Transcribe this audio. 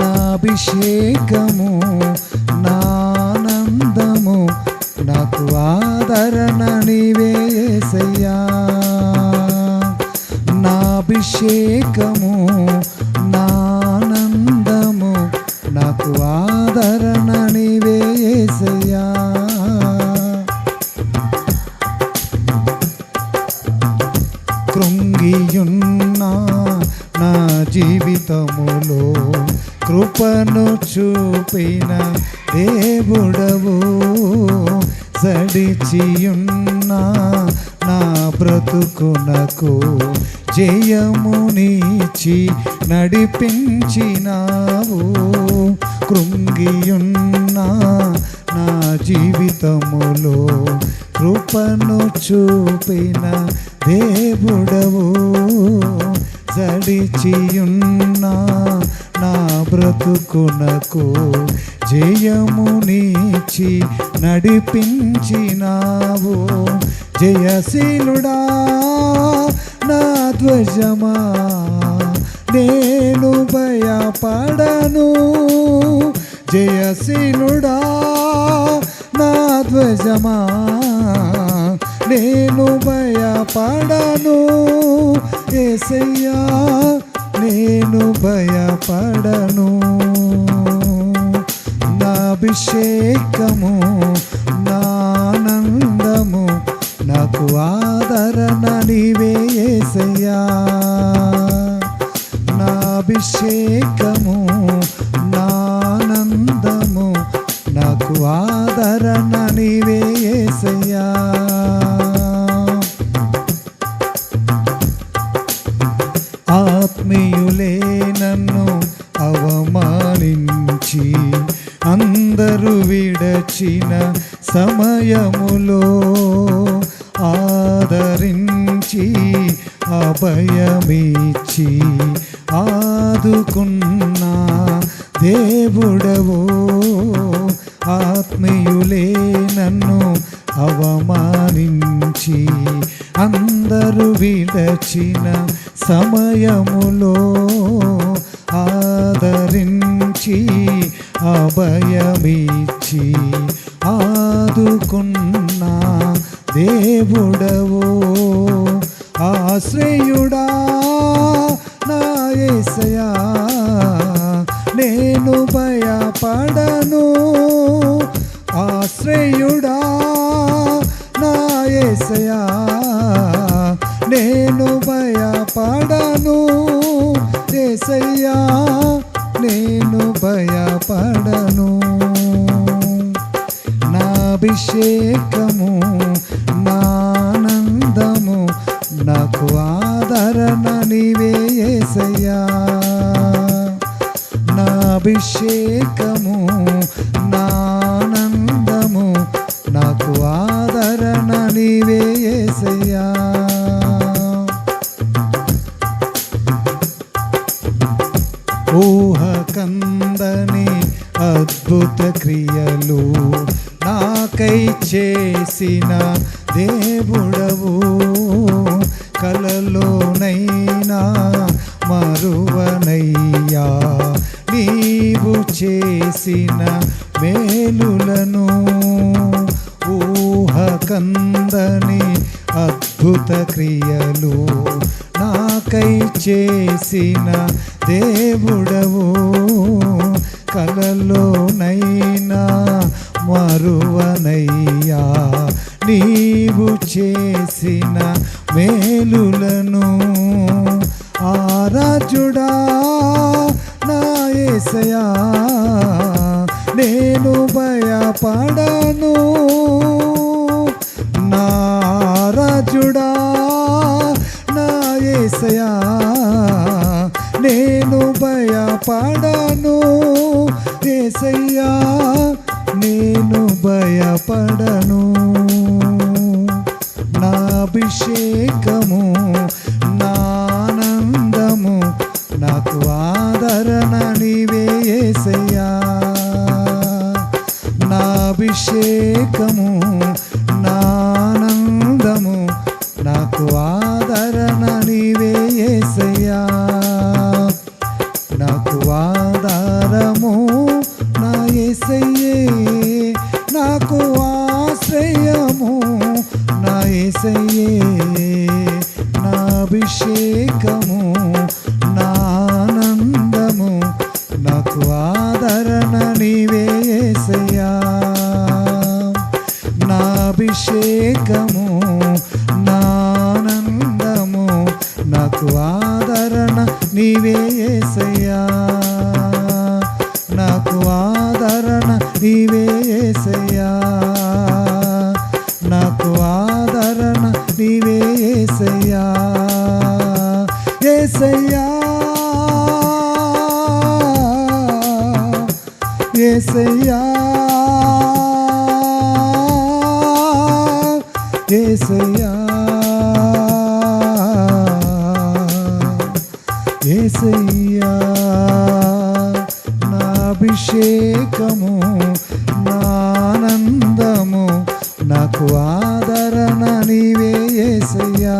నాభిషేకము నానందము నాకు ఆదరణ నీవేసయ్యా నాభిషేకము నానందము నాకు ఆదరణ నీవేసయ్యా కృంగియున్న జీవితములో కృపను చూపిన దేవుడవు. సడిచియున్నా నా బ్రతుకునకు జయమునిచి నడిపించినావు. కృంగియున్నా నా జీవితములో కృపను చూపిన దేవుడవు. జడిచియున్నా నా బ్రతుకునకు జయమునిచి నడిపించినావు. జయశీలుడా నా ధ్వజమా నేను భయపడను. జయశీలుడా నా ధ్వజమా నేను భయపడను. ఏసయ్యా నేను భయపడను. నా అభిషేకము నా నాకు ఆదరణ నీవే ఏసయ్యా. నా అభిషేకము నా నాకు ఆదరణ నీవే ఏసయ్యా. విడచిన సమయములో ఆదరించి అభయమిచ్చి ఆదుకున్న దేవుడవో ఆత్మీయులే నన్ను అవమానించి అందరూ విడచిన సమయములో అభయమిచ్చి ఆదుకున్న దేవుడవో ఆశ్రయుడా నాయసయా నేను భయపడను. ఆశ్రయుడా నాయసయా నేను భయపడను. ఏసయ్యా వివేకము నానందము నాకు ఆదరణ నీవే ఏసయ్యా. నా అభిషేకము నానందము నాకు ఆదరణ నీవే ఏసయ్యా. ఊహ కందని అద్భుత క్రియలు నాకై చేసిన దేవుడవు కలలోనైనా మరువనయ్యా. నీవు చేసిన మేలులను ఊహకందని అద్భుత క్రియలు నాకై చేసిన దేవుడవు కలలోనైనా మరువనయ్యా. నీవు చేసిన మేలులను ఆరాజుడా నా నేను భయపడను. నారాజుడా నాయసయా నేను భయపడను. ఏసయ్యా. భయపడను. నా అభిషేకము నా ఆనందము నాకు ఆదరణ నీవేసయ్యా నా అభిషేకము అభిషేకము నా ఆనందము నాకు ఆదరణ నీవే నా అభిషేకము అభిషేకము నానందము. నాకు ఆదరణ నీవే ఏసయ్యా